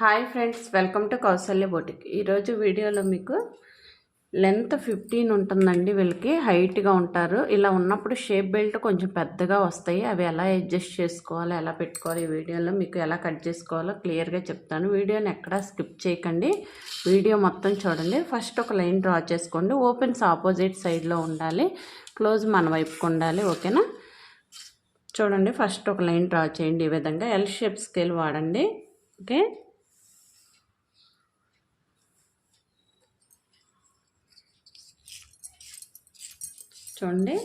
Hi friends welcome to Kausalya boutique. ఈరోజు వీడియోలో మీకు లెంత్ ఫిఫ్టీన్ ఉంటుందండి వీళ్ళకి హైట్గా ఉంటారు. ఇలా ఉన్నప్పుడు షేప్ బెల్ట్ కొంచెం పెద్దగా వస్తాయి. అవి ఎలా అడ్జస్ట్ చేసుకోవాలో ఎలా పెట్టుకోవాలి ఈ వీడియోలో మీకు ఎలా కట్ చేసుకోవాలో క్లియర్గా చెప్తాను. వీడియోని ఎక్కడా స్కిప్ చేయకండి. వీడియో మొత్తం చూడండి. ఫస్ట్ ఒక లైన్ డ్రా చేసుకోండి. ఓపెన్స్ ఆపోజిట్ సైడ్లో ఉండాలి. క్లోజ్ మన వైపుకు ఉండాలి. ఓకేనా? చూడండి ఫస్ట్ ఒక లైన్ డ్రా చేయండి ఈ విధంగా. ఎల్ షేప్ స్కేల్ వాడండి. ఓకే? చూడండి.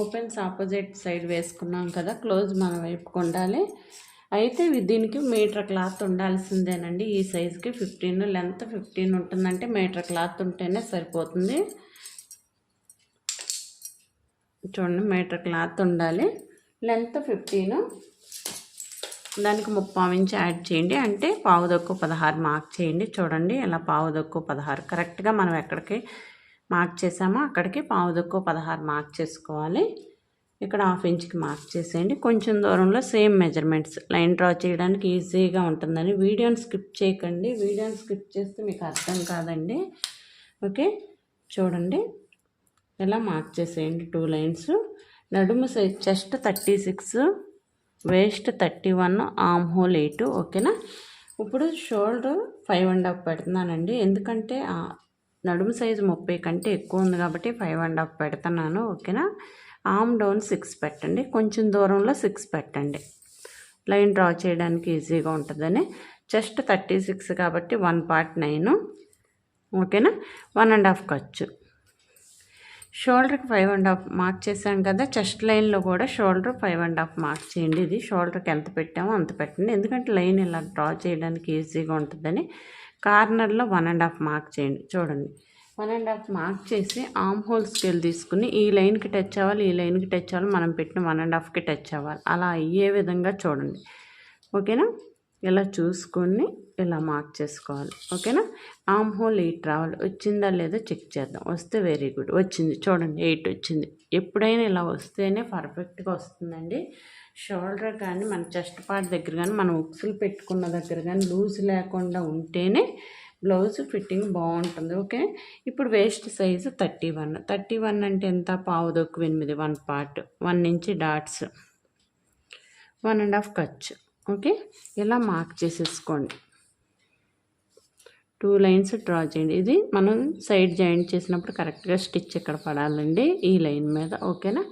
ఓపెన్స్ ఆపోజిట్ సైడ్ వేసుకున్నాం కదా క్లోజ్ మన వైపుకు ఉండాలి. అయితే దీనికి మీటర్ క్లాత్ ఉండాల్సిందేనండి. ఈ సైజుకి ఫిఫ్టీన్ లెంత్ ఫిఫ్టీన్ ఉంటుందంటే మీటర్ క్లాత్ ఉంటేనే సరిపోతుంది. చూడండి మీటర్ క్లాత్ ఉండాలి. లెంత్ ఫిఫ్టీన్ దానికి ముప్పావు ఇంచు యాడ్ చేయండి. అంటే పావు దొక్కు పదహారు మార్క్ చేయండి. చూడండి ఇలా పావు దొక్కు పదహారు. కరెక్ట్గా మనం ఎక్కడికి మార్క్ చేసామో అక్కడికి పావు దొక్కు పదహారు మార్క్ చేసుకోవాలి. ఇక్కడ హాఫ్ ఇంచ్కి మార్క్ చేసేయండి. కొంచెం దూరంలో సేమ్ మెజర్మెంట్స్. లైన్ డ్రా చేయడానికి ఈజీగా ఉంటుందని వీడియోని స్కిప్ చేయకండి. వీడియోని స్కిప్ చేస్తే మీకు అర్థం కాదండి. ఓకే? చూడండి. ఇలా మార్క్ చేసేయండి టూ లైన్స్. నడుము size chest thirty six waist thirty one armhole eight. ఓకేనా? ఇప్పుడు షోల్డర్ ఫైవ్ అండ్ హాఫ్ పెడుతున్నానండి. ఎందుకంటే నడుము సైజు ముప్పై కంటే ఎక్కువ ఉంది కాబట్టి ఫైవ్ అండ్ హాఫ్ పెడుతున్నాను ఓకేనా? ఆమ్ డౌన్ సిక్స్ పెట్టండి. కొంచెం దూరంలో సిక్స్ పెట్టండి. లైన్ డ్రా చేయడానికి ఈజీగా ఉంటుందని. చెస్ట్ థర్టీ సిక్స్ కాబట్టి వన్ పార్ట్ నైన్ ఓకేనా? వన్ అండ్ హాఫ్ ఖర్చు. షోల్డర్కి ఫైవ్ అండ్ హాఫ్ మార్క్ చేశాం కదా చెస్ట్ లైన్లో కూడా shoulder five and half mark చేయండి. ఇది షోల్డర్కి ఎంత పెట్టామో అంత పెట్టండి. ఎందుకంటే లైన్ ఇలా డ్రా చేయడానికి ఈజీగా ఉంటుందని. కార్నర్లో వన్ అండ్ హాఫ్ మార్క్ చేయండి. చూడండి. వన్ అండ్ హాఫ్ మార్క్ చేసి ఆమ్ హోల్ స్కేల్ తీసుకుని ఈ లైన్కి టచ్ అవ్వాలి ఈ లైన్కి టచ్ అవ్వాలి మనం పెట్టిన వన్ అండ్ హాఫ్కి టచ్ అవ్వాలి. అలా అయ్యే విధంగా చూడండి. ఓకేనా? ఇలా చూసుకొని ఇలా మార్క్ చేసుకోవాలి. ఓకేనా? ఆమ్ హోల్ ఎయిట్ రావాలి. వచ్చిందా లేదా చెక్ చేద్దాం. వస్తే వెరీ గుడ్. వచ్చింది. చూడండి. ఎయిట్ వచ్చింది. ఎప్పుడైనా ఇలా వస్తేనే పర్ఫెక్ట్గా వస్తుందండి. షోల్డర్ కానీ మన చెస్ట్ పార్ట్ దగ్గర కానీ మనం ఉక్సులు పెట్టుకున్న దగ్గర కానీ లూజ్ లేకుండా ఉంటేనే బ్లౌజ్ ఫిట్టింగ్ బాగుంటుంది ఓకే? ఇప్పుడు waist size thirty one. Thirty one అంటే ఎంత? పావు దొక్కు ఎనిమిది వన్ పార్ట్. వన్ నుంచి డాట్స్. వన్ అండ్ హాఫ్ ఖర్చు ఓకే? ఇలా మార్క్ చేసేసుకోండి. టూ లైన్స్ డ్రా చేయండి. ఇది మనం సైడ్ జాయింట్ చేసినప్పుడు కరెక్ట్గా స్టిచ్ ఇక్కడ పడాలండి? ఈ లైన్ మీద ఓకేనా?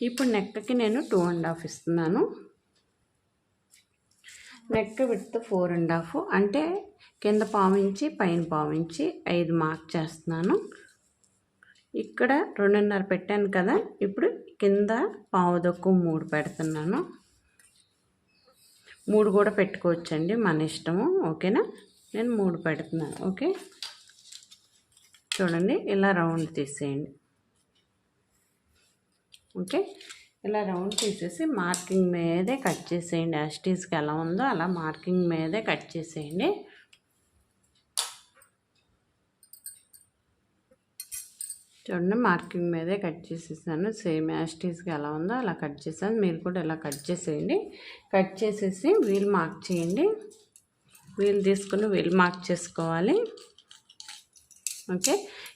ఇప్పుడు నెక్కకి నేను టూ అండ్ హాఫ్ ఇస్తున్నాను. Neck with four and half. అంటే కింద పావించి పైన పావించి ఐదు మార్క్ చేస్తున్నాను. ఇక్కడ రెండున్నర పెట్టాను కదా ఇప్పుడు కింద పావుదొక్కు మూడు పెడుతున్నాను. మూడు కూడా పెట్టుకోవచ్చండి మన ఇష్టము. ఓకేనా? నేను మూడు పెడుతున్నాను ఓకే? చూడండి ఇలా రౌండ్ తీసేయండి. ఓకే? ఇలా రౌండ్ తీసేసి మార్కింగ్ మీదే కట్ చేసేయండి. యాస్టీస్కి ఎలా ఉందో అలా మార్కింగ్ మీదే కట్ చేసేయండి. చూడండి మార్కింగ్ మీదే కట్ చేసేసాను. సేమ్ యాస్టీస్కి ఎలా ఉందో అలా కట్ చేశాను మీరు కూడా ఇలా కట్ చేసేయండి. కట్ చేసేసి వీల్ మార్క్ చేయండి. వీల్ తీసుకుని వీల్ మార్క్ చేసుకోవాలి. ఓకే?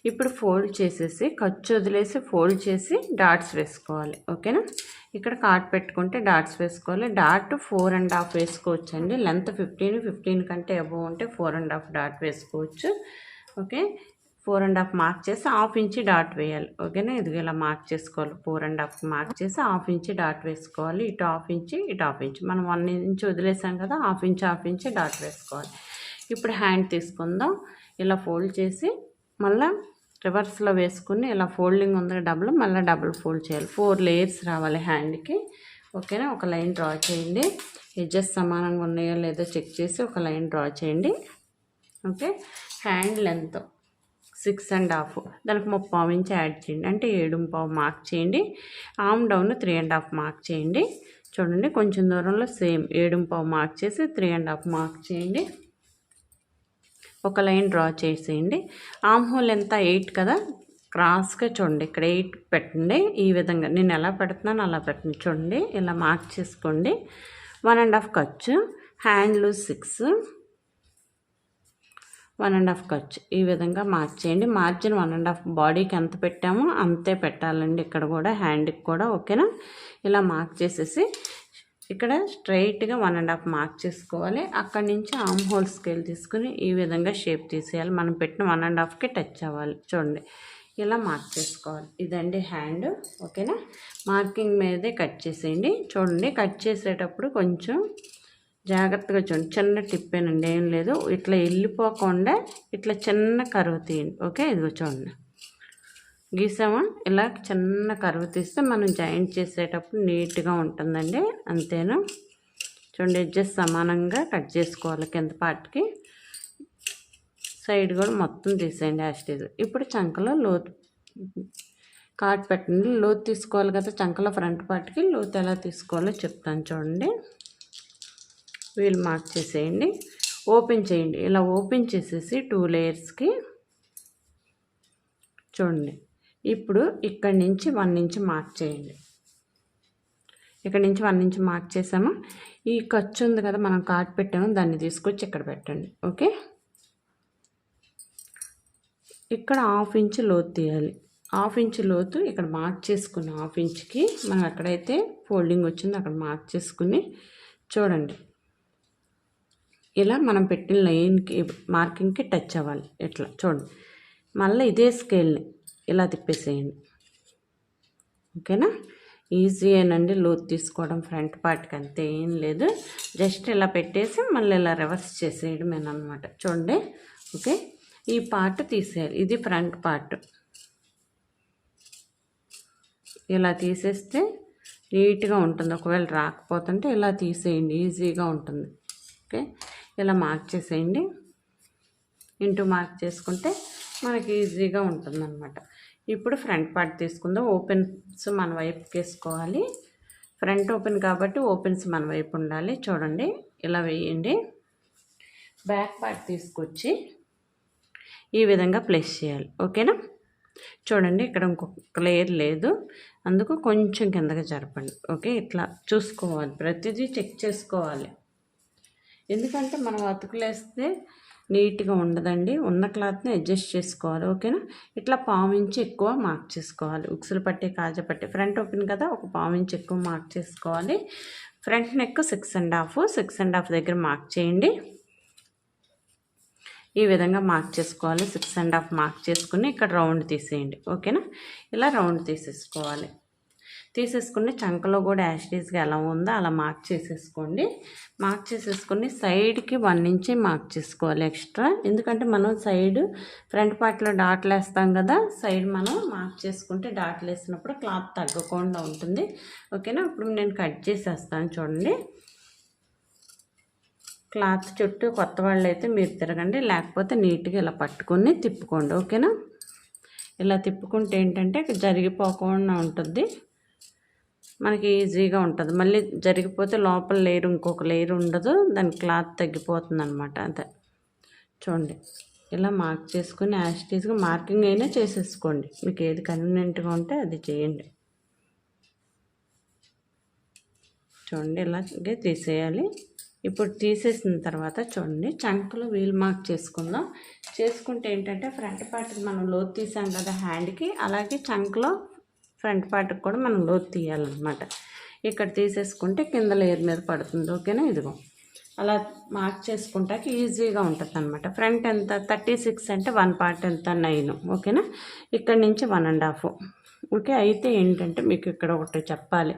ఇప్పుడు ఫోల్డ్ చేసేసి ఖర్చు వదిలేసి ఫోల్డ్ చేసి డాట్స్ వేసుకోవాలి. ఓకేనా? ఇక్కడ కార్డ్ పెట్టుకుంటే డాట్స్ వేసుకోవాలి. డాట్ ఫోర్ అండ్ హాఫ్ వేసుకోవచ్చు అండి లెంత్ ఫిఫ్టీన్ ఫిఫ్టీన్ కంటే అబవ్ ఉంటే ఫోర్ అండ్ హాఫ్ డాట్ వేసుకోవచ్చు. Okay? Four and half mark చేసి హాఫ్ ఇంచి డాట్ వేయాలి. ఓకేనా? ఇది ఇలా మార్క్ చేసుకోవాలి. ఫోర్ అండ్ హాఫ్ మార్క్ చేసి హాఫ్ ఇంచి డాట్ వేసుకోవాలి. ఇటు హాఫ్ ఇంచి ఇటు హాఫ్ ఇంచి. మనం వన్ ఇంచ్ వదిలేసాం కదా half inch half inch dot వేసుకోవాలి. ఇప్పుడు హ్యాండ్ తీసుకుందాం. ఇలా ఫోల్డ్ చేసి మళ్ళీ రివర్స్లో వేసుకుని ఇలా ఫోల్డింగ్ ఉంది డబుల్ మళ్ళీ డబుల్ ఫోల్డ్ చేయాలి. ఫోర్ లేయర్స్ రావాలి హ్యాండ్కి. ఓకేనా? ఒక లైన్ డ్రా చేయండి. ఎడ్జెస్ సమానంగా ఉన్నాయో లేదో చెక్ చేసి ఒక లైన్ డ్రా చేయండి. Okay? Hand length six and half. దానికి ముప్పావు ఇంచ్ యాడ్ చేయండి. అంటే ఏడు పావు మార్క్ చేయండి. Arm down three and half mark చేయండి. చూడండి కొంచెం దూరంలో సేమ్ ఏడు పావు మార్క్ చేసి త్రీ అండ్ హాఫ్ మార్క్ చేయండి. ఒక లైన్ డ్రా చేసేయండి. ఆమ్ హోల్ ఎంత? ఎయిట్ కదా? క్రాస్గా చూడండి. ఇక్కడ ఎయిట్ పెట్టండి. ఈ విధంగా నేను ఎలా పెడుతున్నాను అలా పెట్టండి. చూడండి. ఇలా మార్క్ చేసుకోండి. వన్ అండ్ హాఫ్ ఖర్చు హ్యాండ్లు సిక్స్. వన్ అండ్ హాఫ్ ఖర్చు ఈ విధంగా మార్క్ చేయండి. మార్జిన్ వన్ అండ్ హాఫ్ బాడీకి ఎంత పెట్టామో అంతే పెట్టాలండి. ఇక్కడ కూడా హ్యాండ్కి కూడా ఓకేనా? ఇలా మార్క్ చేసేసి ఇక్కడ స్ట్రైట్గా వన్ అండ్ హాఫ్ మార్క్ చేసుకోవాలి. అక్కడి నుంచి ఆమ్ హోల్ స్కేల్ తీసుకుని ఈ విధంగా షేప్ తీసేయాలి. మనం పెట్టిన వన్ అండ్ హాఫ్కి టచ్ అవ్వాలి. చూడండి. ఇలా మార్క్ చేసుకోవాలి. ఇదండి హ్యాండ్. ఓకేనా? మార్కింగ్ మీదే కట్ చేసేయండి. చూడండి. కట్ చేసేటప్పుడు కొంచెం జాగ్రత్తగా చూడండి. చిన్న టిప్పేనండి. ఏం లేదు. ఇట్లా వెళ్ళిపోకుండా ఇట్లా చిన్న కరువు తీయండి. ఓకే? ఇదిగో చూడండి. గీసామా? ఇలా చిన్న కరువు తీస్తే మనం జాయింట్ చేసేటప్పుడు నీట్గా ఉంటుందండి. అంతేనా? చూడండి ఎడ్జెస్ సమానంగా కట్ చేసుకోవాలి కింద పార్ట్కి. సైడ్ కూడా మొత్తం తీసేయండి యాస్టేజ్ ఇప్పుడు చంకలో లోతు కాట్ పెట్టండి. లోతు తీసుకోవాలి కదా చంకలో ఫ్రంట్ పార్ట్కి లోతు ఎలా తీసుకోవాలో చెప్తాను చూడండి. వీలు మార్క్ చేసేయండి. ఓపెన్ చేయండి. ఇలా ఓపెన్ చేసేసి టూ లేయర్స్కి చూడండి. ఇప్పుడు ఇక్కడి నుంచి వన్ నుంచి మార్క్ చేయండి. ఇక్కడ నుంచి వన్ నుంచి మార్క్ చేసాము. ఈ ఖర్చు ఉంది కదా మనం కార్డ్ పెట్టాము దాన్ని తీసుకొచ్చి ఇక్కడ పెట్టండి. ఓకే? ఇక్కడ హాఫ్ ఇంచ్ లోతు తీయాలి. హాఫ్ ఇంచ్ లోతు ఇక్కడ మార్క్ చేసుకున్న హాఫ్ ఇంచ్కి మనం ఎక్కడైతే ఫోల్డింగ్ వచ్చిందో అక్కడ మార్క్ చేసుకుని చూడండి. ఇలా మనం పెట్టిన లైన్కి మార్కింగ్కి టచ్ అవ్వాలి. ఇట్లా చూడండి. మళ్ళీ ఇదే స్కేల్ని ఇలా తిప్పేసేయండి. ఓకేనా? ఈజీ అయినండి లూత్ తీసుకోవడం ఫ్రంట్ పార్ట్కి అంతే ఏం లేదు. జస్ట్ ఇలా పెట్టేసి మళ్ళీ ఇలా రివర్స్ చేసేయడం అనమాట చూడండి ఓకే? ఈ పార్ట్ తీసేయాలి ఇది ఫ్రంట్ పార్ట్. ఇలా తీసేస్తే నీట్గా ఉంటుంది. ఒకవేళ రాకపోతుంటే ఇలా తీసేయండి ఈజీగా ఉంటుంది. ఓకే? ఇలా మార్క్ చేసేయండి. ఇంటూ మార్క్ చేసుకుంటే మనకి ఈజీగా ఉంటుందన్నమాట. ఇప్పుడు ఫ్రంట్ పార్ట్ తీసుకుందాం. ఓపెన్స్ మన వైపుకి వేసుకోవాలి. ఫ్రంట్ ఓపెన్ కాబట్టి ఓపెన్స్ మన వైపు ఉండాలి. చూడండి ఇలా వేయండి. బ్యాక్ పార్ట్ తీసుకొచ్చి ఈ విధంగా ప్లేస్ చేయాలి. ఓకేనా? చూడండి ఇక్కడ ఇంకొక లేయర్ లేదు. అందుకు కొంచెం కిందగా జరపండి. ఓకే ఇట్లా చూసుకోవాలి. ప్రతిదీ చెక్ చేసుకోవాలి. ఎందుకంటే మనం అతుకులేస్తే నీట్గా ఉండదండి. ఉన్న క్లాత్ని అడ్జస్ట్ చేసుకోవాలి ఓకేనా? ఇట్లా పావించి ఎక్కువ మార్క్ చేసుకోవాలి. ఉక్సులు పట్టి కాజ పట్టి. ఫ్రంట్ ఓపెన్ కదా ఒక పావించి ఎక్కువ మార్క్ చేసుకోవాలి. Front neck six and half six and half దగ్గర మార్క్ చేయండి. ఈ విధంగా మార్క్ చేసుకోవాలి. సిక్స్ అండ్ హాఫ్ మార్క్ చేసుకుని ఇక్కడ రౌండ్ తీసేయండి ఓకేనా? ఇలా రౌండ్ తీసేసుకోవాలి. తీసేసుకుని చంకలో కూడా యాస్టీస్గా ఎలా ఉందో అలా మార్క్ చేసేసుకోండి. మార్క్ చేసేసుకుని సైడ్కి వన్ నుంచి మార్క్ చేసుకోవాలి ఎక్స్ట్రా. ఎందుకంటే మనం సైడ్ ఫ్రంట్ పార్ట్లో డాట్లు వేస్తాం కదా సైడ్ మనం మార్క్ చేసుకుంటే డాట్లు వేసినప్పుడు క్లాత్ తగ్గకుండా ఉంటుంది. ఓకేనా? ఇప్పుడు నేను కట్ చేసేస్తాను చూడండి. క్లాత్ చుట్టూ కొత్త వాళ్ళు అయితే మీరు తిరగండి లేకపోతే నీట్గా ఇలా పట్టుకొని తిప్పుకోండి. ఓకేనా? ఇలా తిప్పుకుంటే ఏంటంటే జరిగిపోకుండా ఉంటుంది. మనకి ఈజీగా ఉంటుంది. మళ్ళీ జరిగిపోతే లోపల లేరు ఇంకొక లేరు ఉండదు. దాని క్లాత్ తగ్గిపోతుంది అనమాట అదే. చూడండి. ఇలా మార్క్ చేసుకుని యాస్టీస్గా మార్కింగ్ అయినా చేసేసుకోండి. మీకు ఏది కన్వీనియంట్గా ఉంటే అది చేయండి. చూడండి. ఇలాగే తీసేయాలి. ఇప్పుడు తీసేసిన తర్వాత చూడండి. చంకలు వీల్ మార్క్ చేసుకుందాం. చేసుకుంటే ఏంటంటే ఫ్రంట్ పార్ట్ మనం లోతు తీసాం కదా హ్యాండ్కి అలాగే చంకలో ఫ్రంట్ పార్ట్కి కూడా మనం లోతు తీయాలన్నమాట. ఇక్కడ తీసేసుకుంటే కింద లేయర్ మీద పడుతుంది ఓకేనా? ఇదిగో. అలా మార్క్ చేసుకుంటాకి ఈజీగా ఉంటుంది అనమాట ఫ్రంట్ ఎంత? థర్టీ సిక్స్ అంటే వన్ పార్ట్ ఎంత? నైన్ ఓకేనా? ఇక్కడ నుంచి వన్ అండ్ హాఫ్. ఓకే అయితే ఏంటంటే మీకు ఇక్కడ ఒకటి చెప్పాలి.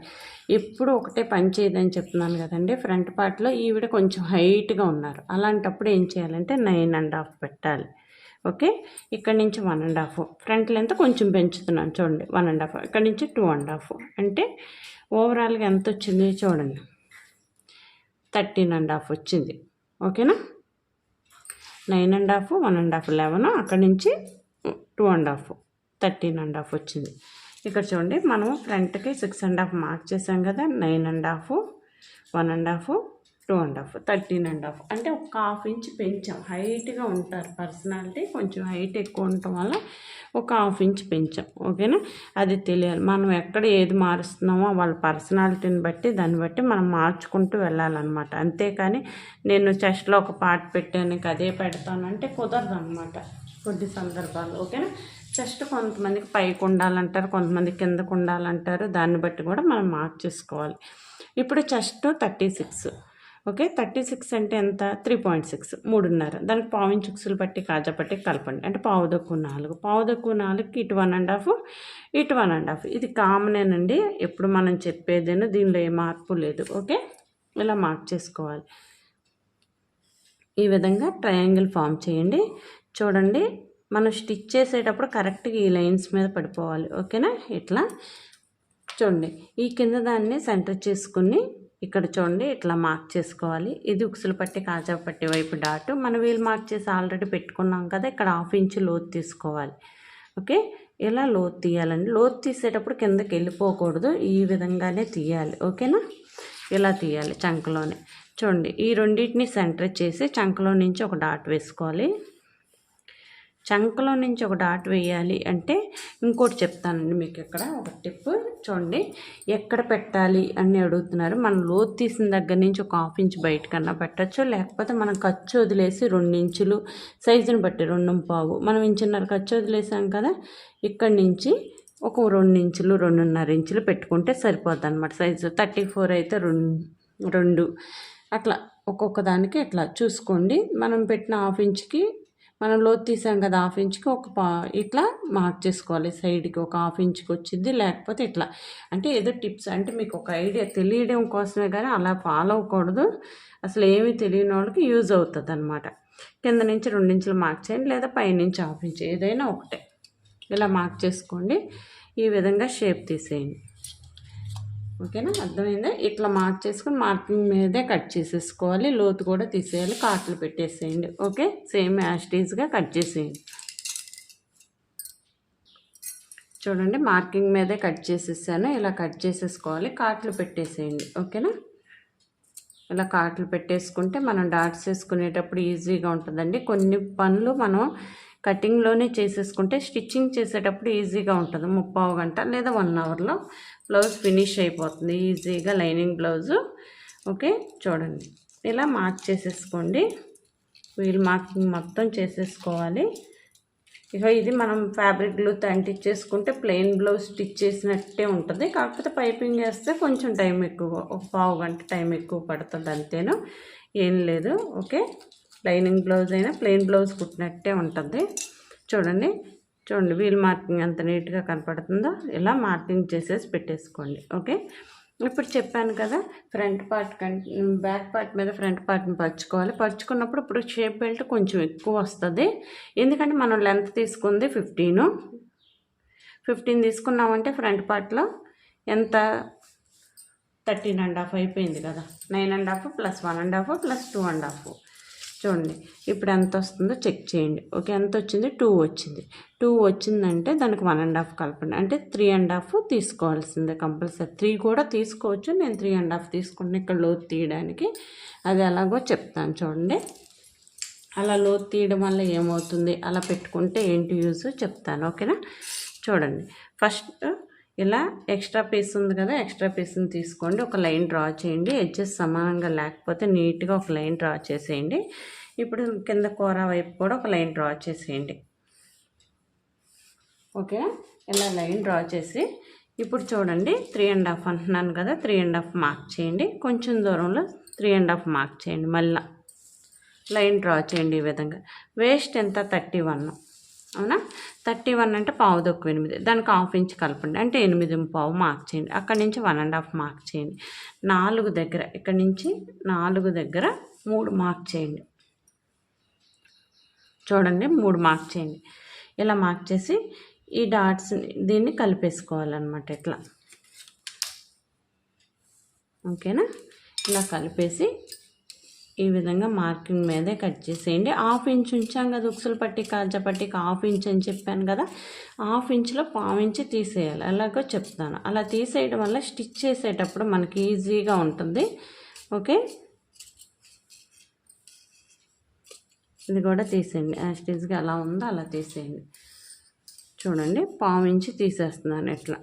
ఎప్పుడు ఒకటే పని చేయదని చెప్తున్నాను కదండి. ఫ్రంట్ పార్ట్లో ఈవిడ కొంచెం హైట్గా ఉన్నారు. అలాంటప్పుడు ఏం చేయాలంటే నైన్ అండ్ హాఫ్ పెట్టాలి. ఓకే ఇక్కడ నుంచి one and half front length కొంచెం పెంచుతున్నాను చూడండి వన్ అండ్ హాఫ్ ఇక్కడ నుంచి టూ అండ్ హాఫ్ అంటే ఓవరాల్గా ఎంత వచ్చింది చూడండి థర్టీన్ అండ్ హాఫ్ వచ్చింది ఓకేనా nine and half one and half eleven అక్కడ నుంచి two and half thirteen and half వచ్చింది ఇక్కడ చూడండి మనము ఫ్రంట్కి సిక్స్ అండ్ హాఫ్ మార్క్ చేసాం కదా nine and half one and half two and half thirteen and half. అంటే ఒక హాఫ్ ఇంచ్ పెంచాం. హైట్గా ఉంటారు పర్సనాలిటీ కొంచెం హైట్ ఎక్కువ ఉండటం వల్ల ఒక హాఫ్ ఇంచ్ పెంచాం. ఓకేనా అది తెలియాలి. మనం ఎక్కడ ఏది మారుస్తున్నామో వాళ్ళ పర్సనాలిటీని బట్టి దాన్ని బట్టి మనం మార్చుకుంటూ వెళ్ళాలన్నమాట. అంతేకాని నేను చెస్ట్లో ఒక పాట పెట్టాను అదే పెడతానంటే కుదరదు అనమాట కొద్ది సందర్భాలు ఓకేనా చెస్ట్ కొంతమందికి పైకి ఉండాలంటారు కొంతమంది కిందకు ఉండాలంటారు. దాన్ని బట్టి కూడా మనం మార్క్ చేసుకోవాలి ఇప్పుడు chest thirty six. Okay thirty six అంటే ఎంత? త్రీ పాయింట్ సిక్స్ మూడున్నర. దానికి పావిన్ ఇంచుక్సులు పట్టి కాజా పట్టి కలపండి. అంటే పావు దక్కువ నాలుగు. పావు దక్కువ నాలుగుకి ఇటు వన్ అండ్ హాఫ్ ఇటు వన్ అండ్ హాఫ్. ఇది కామనేనండి. ఎప్పుడు మనం చెప్పేదేనో దీనిలో ఏ మార్పు లేదు. ఓకే ఇలా మార్క్ చేసుకోవాలి. ఈ విధంగా ట్రయాంగిల్ ఫామ్ చేయండి. చూడండి మనం స్టిచ్ చేసేటప్పుడు కరెక్ట్గా ఈ లైన్స్ మీద పడిపోవాలి. ఓకేనా? ఇట్లా. చూడండి ఈ కింద దాన్ని సెంటర్ చేసుకుని ఇక్కడ చూడండి ఇట్లా మార్క్ చేసుకోవాలి. ఇది ఉక్సులు పట్టి కాజా పట్టి వైపు డాటు మనం వీలు మార్క్ చేసి ఆల్రెడీ పెట్టుకున్నాం కదా ఇక్కడ హాఫ్ ఇంచ్ లోతు తీసుకోవాలి. ఓకే ఇలా లోతు తీయాలండి? లోతు తీసేటప్పుడు కిందకి వెళ్ళిపోకూడదు. ఈ విధంగానే తీయాలి. ఓకేనా ఇలా తీయాలి చంకలోనే. చూడండి ఈ రెండింటిని సెంటర్ చేసి చంకలో నుంచి ఒక డాట్ వేసుకోవాలి. చంకలో నుంచి ఒక డాట్ వేయాలి అంటే ఇంకోటి చెప్తానండి మీకు ఇక్కడ ఒక టిప్ చూడండి. ఎక్కడ పెట్టాలి అని అడుగుతున్నారు. మనం లోతు తీసిన దగ్గర నుంచి ఒక హాఫ్ ఇంచ్ బయటకన్నా పెట్టచ్చు. లేకపోతే మనం ఖర్చు వదిలేసి రెండు ఇంచులు సైజుని బట్టి రెండు పావు. మనం ఇంచున్నర ఖర్చు వదిలేసాం కదా ఇక్కడి నుంచి ఒక రెండు ఇంచులు రెండున్నర ఇంచులు పెట్టుకుంటే సరిపోద్ది అనమాట సైజు. థర్టీ ఫోర్ అయితే రెండు రెండు. అట్లా ఒక్కొక్క దానికి ఇట్లా చూసుకోండి. మనం పెట్టిన హాఫ్ ఇంచ్కి మనం లోతు తీసాం కదా హాఫ్ ఇంచ్కి ఒక పా ఇట్లా మార్క్ చేసుకోవాలి. సైడ్కి ఒక హాఫ్ ఇంచ్కి వచ్చింది లేకపోతే ఇట్లా. అంటే ఏదో టిప్స్ అంటే మీకు ఒక ఐడియా తెలియడం కోసమే కానీ అలా ఫాలో అవ్వకూడదు. అసలు ఏమీ తెలియని వాళ్ళకి యూజ్ అవుతుంది అనమాట కింద నుంచి రెండించులు మార్క్ చేయండి లేదా పైనుంచి హాఫ్ ఇంచ్ ఏదైనా ఒకటే. ఇలా మార్క్ చేసుకోండి. ఈ విధంగా షేప్ తీసేయండి. ఓకేనా? అర్థమైందా? ఇట్లా మార్క్ చేసుకుని మార్కింగ్ మీదే కట్ చేసేసుకోవాలి. లోతు కూడా తీసేయాలి. కాట్లు పెట్టేసేయండి. ఓకే? సేమ్ యాస్టీజ్గా కట్ చేసేయండి. చూడండి మార్కింగ్ మీదే కట్ చేసేసాను. ఇలా కట్ చేసేసుకోవాలి. కాట్లు పెట్టేసేయండి. ఓకేనా? ఇలా కాట్లు పెట్టేసుకుంటే మనం డాట్స్ వేసుకునేటప్పుడు ఈజీగా ఉంటుందండి. కొన్ని పనులు మనం కటింగ్లోనే చేసేసుకుంటే స్టిచ్చింగ్ చేసేటప్పుడు ఈజీగా ఉంటుంది. ముప్పావు గంట లేదా వన్ అవర్లో బ్లౌజ్ ఫినిష్ అయిపోతుంది. ఈజీగా లైనింగ్ బ్లౌజు. ఓకే? చూడండి. ఇలా మార్క్ చేసేసుకోండి. వీల్ మార్కింగ్ మొత్తం చేసేసుకోవాలి. ఇక ఇది మనం ఫ్యాబ్రిక్ గ్లూత్ అంటిచ్చేసుకుంటే ప్లెయిన్ బ్లౌజ్ స్టిచ్ చేసినట్టే ఉంటుంది. కాకపోతే పైపింగ్ చేస్తే కొంచెం టైం ఎక్కువ ఒక పావు గంట టైం ఎక్కువ పడుతుంది అంతేను. ఏం లేదు. ఓకే? లైనింగ్ బ్లౌజ్ అయినా ప్లెయిన్ బ్లౌజ్ కుట్టినట్టే ఉంటుంది. చూడండి. చూడండి వీల్ మార్కింగ్ ఎంత నీట్గా కనపడుతుందో ఇలా మార్కింగ్ చేసేసి పెట్టేసుకోండి. ఓకే? ఇప్పుడు చెప్పాను కదా ఫ్రంట్ పార్ట్ కంటే బ్యాక్ పార్ట్ మీద ఫ్రంట్ పార్ట్ని పరుచుకోవాలి. పరుచుకున్నప్పుడు ఇప్పుడు షేప్ బెల్ట్ కొంచెం ఎక్కువ వస్తుంది. ఎందుకంటే మనం లెంత్ తీసుకుంది ఫిఫ్టీను. ఫిఫ్టీన్ తీసుకున్నామంటే ఫ్రంట్ పార్ట్లో ఎంత? థర్టీన్ అండ్ హాఫ్ అయిపోయింది కదా. Nine and half plus one and half plus two and half. చూడండి ఇప్పుడు ఎంత వస్తుందో చెక్ చేయండి. ఓకే ఎంత వచ్చింది? టూ వచ్చింది. టూ వచ్చిందంటే దానికి వన్ అండ్ హాఫ్ కలపండి. అంటే త్రీ అండ్ హాఫ్ తీసుకోవాల్సిందే కంపల్సరీ. త్రీ కూడా తీసుకోవచ్చు నేను త్రీ అండ్ హాఫ్ తీసుకుంటాను ఇక్కడ లోతు తీయడానికి. అది ఎలాగో చెప్తాను చూడండి. అలా లోతు తీయడం వల్ల ఏమవుతుంది? అలా పెట్టుకుంటే ఏంటి యూజ్? చెప్తాను ఓకేనా? చూడండి. ఫస్ట్ ఇలా ఎక్స్ట్రా పీస్ ఉంది కదా ఎక్స్ట్రా పీస్ని తీసుకోండి. ఒక లైన్ డ్రా చేయండి. ఎడ్జెస్ సమానంగా లేకపోతే నీట్గా ఒక లైన్ డ్రా చేసేయండి. ఇప్పుడు కింద కూర వైపు కూడా ఒక లైన్ డ్రా చేసేయండి. ఓకే? ఇలా లైన్ డ్రా చేసి ఇప్పుడు చూడండి త్రీ అండ్ హాఫ్ అంటున్నాను కదా త్రీ అండ్ హాఫ్ మార్క్ చేయండి. కొంచెం దూరంలో త్రీ అండ్ హాఫ్ మార్క్ చేయండి. మళ్ళీ లైన్ డ్రా చేయండి ఈ విధంగా. వేస్ట్ ఎంత? థర్టీ వన్ అవునా? థర్టీ వన్ అంటే పావు దొక్కు ఎనిమిది. దానికి హాఫ్ ఇంచ్ కలపండి. అంటే ఎనిమిది పావు మార్క్ చేయండి. అక్కడి నుంచి వన్ అండ్ హాఫ్ మార్క్ చేయండి. నాలుగు దగ్గర ఇక్కడి నుంచి నాలుగు దగ్గర మూడు మార్క్ చేయండి. చూడండి మూడు మార్క్ చేయండి. ఇలా మార్క్ చేసి ఈ డాట్స్ దీన్ని కలిపేసుకోవాలన్నమాట ఇట్లా. ఓకేనా? ఇలా కలిపేసి ఈ విధంగా మార్కింగ్ మీదే కట్ చేసేయండి. హాఫ్ ఇంచ్ ఉంచాం కదా ఉక్సలు పట్టి కాజ పట్టికి హాఫ్ ఇంచ్ అని చెప్పాను కదా హాఫ్ ఇంచ్లో పావు ఇంచ్ తీసేయాలి. అలాగో చెప్తాను. అలా తీసేయడం వల్ల స్టిచ్ చేసేటప్పుడు మనకి ఈజీగా ఉంటుంది. ఓకే? ఇది కూడా తీసేయండి. స్టిచ్గా అలా ఉందో అలా తీసేయండి. చూడండి పావు ఇంచ్ తీసేస్తున్నాను ఎట్లా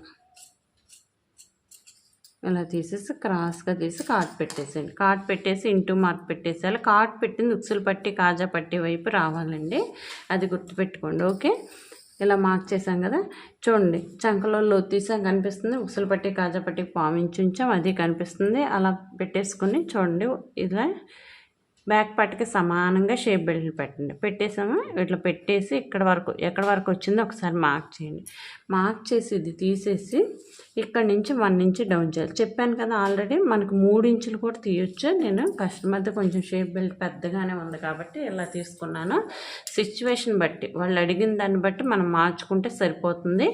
ఇలా తీసేసి క్రాస్గా తీసి కాట్ పెట్టేసేయండి కాట్ పెట్టేసి ఇంటూ మార్క్ పెట్టేసేయాలి. కాట్ పెట్టింది ఉక్సులు పట్టి కాజా పట్టి వైపు రావాలండి. అది గుర్తుపెట్టుకోండి ఓకే? ఇలా మార్క్ చేసాం కదా? చూడండి చంకలో లోతు తీసాం కనిపిస్తుంది. ఉక్సులు పట్టి కాజా పట్టి పామించి ఉంచాం అది కనిపిస్తుంది. అలా పెట్టేసుకుని చూడండి ఇలా బ్యాక్ పార్ట్కి సమానంగా షేప్ బెల్ట్ పెట్టండి. పెట్టేసాము? ఇట్లా పెట్టేసి ఇక్కడ వరకు ఎక్కడ వరకు వచ్చిందో ఒకసారి మార్క్ చేయండి. మార్క్ చేసి ఇది తీసేసి ఇక్కడ నుంచి వన్ ఇంచ్ డౌన్ చేయాలి. చెప్పాను కదా ఆల్రెడీ మనకు మూడు ఇంచులు కూడా తీయొచ్చు? నేను కస్టమర్ది కొంచెం షేప్ బెల్ట్ పెద్దగానే ఉంది కాబట్టి ఇలా తీసుకున్నాను. సిచ్యువేషన్ బట్టి వాళ్ళు అడిగిన దాన్ని బట్టి మనం మార్చుకుంటే సరిపోతుంది.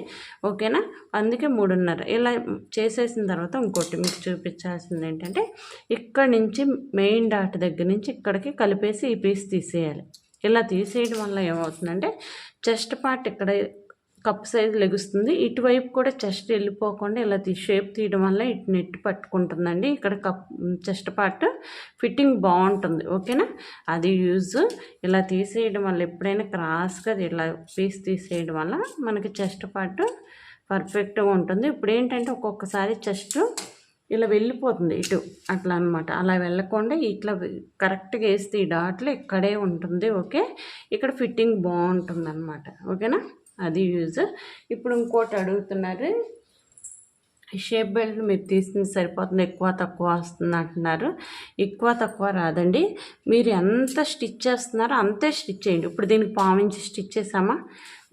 ఓకేనా? అందుకే మూడున్నర. ఇలా చేసేసిన తర్వాత ఇంకోటి మీకు చూపించాల్సింది ఏంటంటే ఇక్కడ నుంచి మెయిన్ డాట్ దగ్గర నుంచి ఇక్కడికి కలిపేసి ఈ పీస్ తీసేయాలి. ఇలా తీసేయడం వల్ల ఏమవుతుందంటే చెస్ట్ పార్ట్ ఇక్కడ కప్ సైజ్ లెగుస్తుంది. ఇటువైపు కూడా చెస్ట్ వెళ్ళిపోకుండా ఇలా తీ షేప్ తీయడం వల్ల ఇటు నెట్ పట్టుకుంటుందండి. ఇక్కడ కప్ చెస్ట్ పార్ట్ ఫిట్టింగ్ బాగుంటుంది. ఓకేనా? అది యూజ్ ఇలా తీసేయడం వల్ల ఎప్పుడైనా క్రాస్గా ఇలా పీస్ తీసేయడం వల్ల మనకి చెస్ట్ పార్ట్ పర్ఫెక్ట్గా ఉంటుంది. ఇప్పుడు ఏంటంటే ఒక్కొక్కసారి చెస్ట్ ఇలా వెళ్ళిపోతుంది ఇటు అట్లా అనమాట అలా వెళ్ళకుండా ఇట్లా కరెక్ట్గా వేస్తే ఈ డాట్లు ఇక్కడే ఉంటుంది ఓకే? ఇక్కడ ఫిట్టింగ్ బాగుంటుంది అనమాట ఓకేనా? అది యూజ్. ఇప్పుడు ఇంకోటి అడుగుతున్నారు షేప్ బెల్ట్ మీరు తీసింది సరిపోతుంది ఎక్కువ తక్కువ వస్తుంది అంటున్నారు. ఎక్కువ తక్కువ రాదండి. మీరు ఎంత స్టిచ్ చేస్తున్నారో అంతే స్టిచ్ చేయండి. ఇప్పుడు దీనికి పావించి స్టిచ్ చేసామా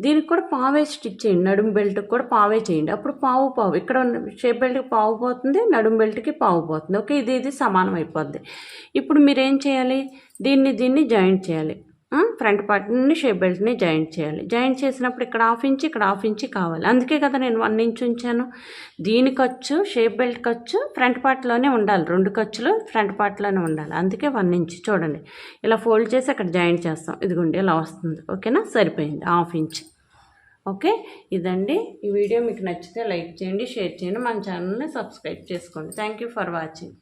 దీనికి కూడా పావే స్టిచ్ చేయండి. నడుము బెల్ట్కి కూడా పావే చేయండి. అప్పుడు పావు పావు ఇక్కడ షేప్ బెల్ట్కి పావు పోతుంది నడుము బెల్ట్కి పావు పోతుంది. ఓకే ఇది ఇది సమానం అయిపోద్ది. ఇప్పుడు మీరేం చేయాలి? దీన్ని దీన్ని జాయింట్ చేయాలి. ఫ్రంట్ పార్ట్ నుండి షేప్ బెల్ట్ని జాయింట్ చేయాలి. జాయింట్ చేసినప్పుడు ఇక్కడ హాఫ్ ఇంచ్ ఇక్కడ హాఫ్ ఇంచ్ కావాలి. అందుకే కదా నేను వన్ ఇంచ్ ఉంచాను. దీని ఖర్చు షేప్ బెల్ట్ ఖర్చు ఫ్రంట్ పార్ట్లోనే ఉండాలి. రెండు ఖర్చులు ఫ్రంట్ పార్ట్లోనే ఉండాలి. అందుకే వన్ ఇంచ్ చూడండి. ఇలా ఫోల్డ్ చేసి అక్కడ జాయింట్ చేస్తాం. ఇదిగోండి ఇలా వస్తుంది. ఓకేనా? సరిపోయింది. Half inch. ఓకే? ఇదండి. ఈ వీడియో మీకు నచ్చితే లైక్ చేయండి షేర్ చేయండి. మన ఛానల్ని సబ్స్క్రైబ్ చేసుకోండి. Thank you for watching.